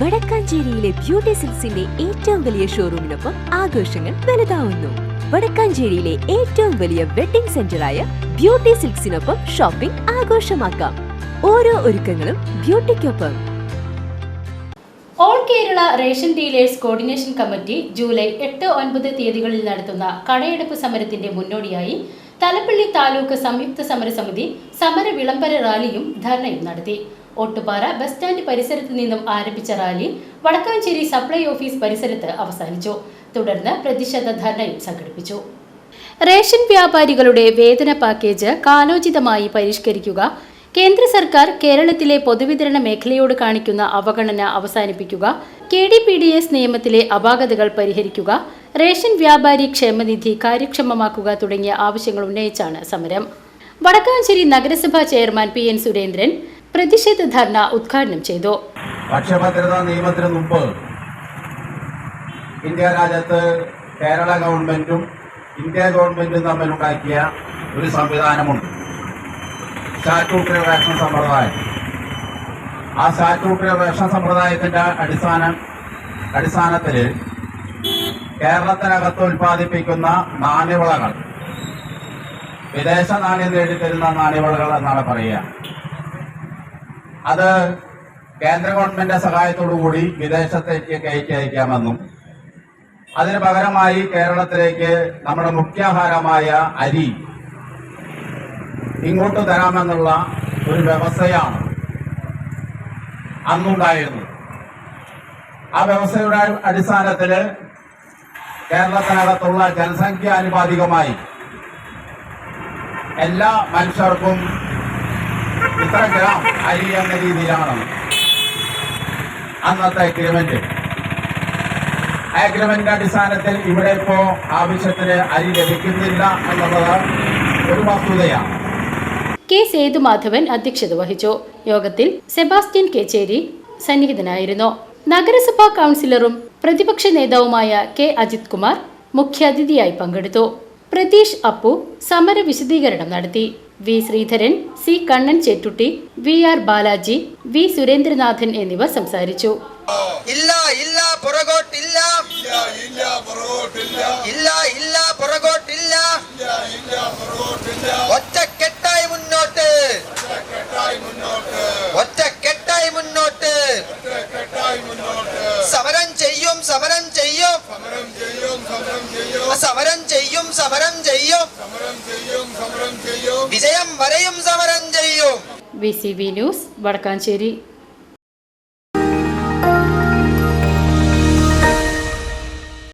വടക്കാഞ്ചേരിയിലെ beauty സിൽസിന്റെ ഏറ്റവും വലിയ ഷോറൂമിനൊപ്പം ആഘോഷങ്ങൾ വലുതാവുന്നു. വടക്കാഞ്ചേരിയിലെ ഏറ്റവും വലിയ വെഡിംഗ് സെന്ററായ ബ്യൂട്ടി സിൽക്സിനൊപ്പം ഷോപ്പിംഗ് ആഘോഷമാക്കാം. ഓരോ ഒരുക്കങ്ങളും ബ്യൂട്ടിക്കൊപ്പം. All Kerala ration dealers coordination committee July എട്ട് ഒൻപത് തീയതികളിൽ നടത്തുന്ന കടയെടുപ്പ് സമരത്തിന്റെ മുന്നോടിയായി തലപ്പള്ളി താലൂക്ക് സംയുക്ത സമരസമിതി സമര വിളംബര റാലിയും ധർണയും നടത്തി. ഒട്ടുപാറ ബസ് സ്റ്റാൻഡ് പരിസരത്ത് നിന്നും ആരംഭിച്ച റാലി വടക്കാഞ്ചേരി സപ്ലൈ ഓഫീസ് പരിസരത്ത് അവസാനിച്ചു. തുടർന്ന് പ്രതിഷേധ ധർണയും സംഘടിപ്പിച്ചു. റേഷൻ വ്യാപാരികളുടെ വേതന പാക്കേജ് കാലോചിതമായി പരിഷ്കരിക്കുക കേന്ദ്ര സർക്കാർ കേരളത്തിലെ പൊതുവിതരണ മേഖലയോട് കാണിക്കുന്ന അവഗണന അവസാനിപ്പിക്കുക K D P D S നിയമത്തിലെ അപാകതകൾ പരിഹരിക്കുക റേഷൻ വ്യാപാരി ക്ഷേമനിധി കാര്യക്ഷമമാക്കുക തുടങ്ങിയ ആവശ്യങ്ങൾ ഉന്നയിച്ചാണ് സമരം. വടക്കാഞ്ചേരി നഗരസഭാ ചെയർമാൻ പി എൻ സുരേന്ദ്രൻ പ്രതിഷേധ ധർണ ഉദ്ഘാടനം ചെയ്തു. ഭക്ഷ്യഭദ്രതാ നിയമത്തിന് മുമ്പ് ഇന്ത്യ രാജ്യത്ത് കേരള ഗവൺമെന്റും ഇന്ത്യ ഗവൺമെന്റും തമ്മിലുണ്ടാക്കിയ ഒരു സംവിധാനമുണ്ട്. സ്റ്റാറ്റ്യൂട്ടറി റേഷൻ സമ്പ്രദായം. ആ സ്റ്റാറ്റ്യൂട്ടറി റേഷൻ സമ്പ്രദായത്തിന്റെ അടിസ്ഥാന അടിസ്ഥാനത്തിൽ കേരളത്തിനകത്ത് ഉൽപ്പാദിപ്പിക്കുന്ന നാണ്യവിളകൾ വിദേശ നാണ്യം നേടിത്തരുന്ന നാണ്യവിളകൾ എന്നാണ് പറയുക. അത് കേന്ദ്ര ഗവൺമെന്റിന്റെ സഹായത്തോടു കൂടി വിദേശത്തേക്ക് കയറ്റി അയക്കാമെന്നും അതിന് പകരമായി കേരളത്തിലേക്ക് നമ്മുടെ മുഖ്യാഹാരമായ അരി ഇങ്ങോട്ട് തരാമെന്നുള്ള ഒരു വ്യവസ്ഥയാണ് അന്നുണ്ടായിരുന്നു ആ വ്യവസ്ഥയുടെ അടിസ്ഥാനത്തിൽ കേരളത്തിനകത്തുള്ള ജനസംഖ്യ ആനുപാതികമായി എല്ലാ മനുഷ്യർക്കും ഇത്ര ഗ്രാം അരി എന്ന രീതിയിലാണ് അന്നത്തെ അഗ്രിമെന്റ് ആ അഗ്രിമെന്റിന്റെ അടിസ്ഥാനത്തിൽ ഇവിടെ ഇപ്പോ ആവശ്യത്തിന് അരി ലഭിക്കുന്നില്ല എന്നുള്ളത് ഒരു വസ്തുതയാണ്. കെ സേതുമാധവൻ അധ്യക്ഷത വഹിച്ചു. യോഗത്തിൽ സെബാസ്റ്റ്യൻ കേച്ചേരി സന്നിഹിതനായിരുന്നു. നഗരസഭാ കൗൺസിലറും പ്രതിപക്ഷ നേതാവുമായ കെ അജിത് കുമാർ മുഖ്യാതിഥിയായി പങ്കെടുത്തു. പ്രതീഷ് അപ്പു സമര വിശദീകരണം നടത്തി. V Sreedharan C Kannan Chettutty V R Balaji V Surendranathan എന്നിവ സംസാരിച്ചു. ഇല്ല ഇല്ല പുറകോട്ടില്ല. ഇല്ല ഇല്ല ഇല്ല പുറകോട്ടില്ല. ഒറ്റക്കെട്ടായി മുന്നോട്ട്. ഒറ്റക്കെട്ടായി മുന്നോട്ട്. സമരം ചെയ്യും സമരം ചെയ്യും സമരം ചെയ്യും. സമരം ചെയ്യും സമരം ചെയ്യും. വിജയം വരെയും സമരം ചെയ്യും. V C B news Vadakkanchery.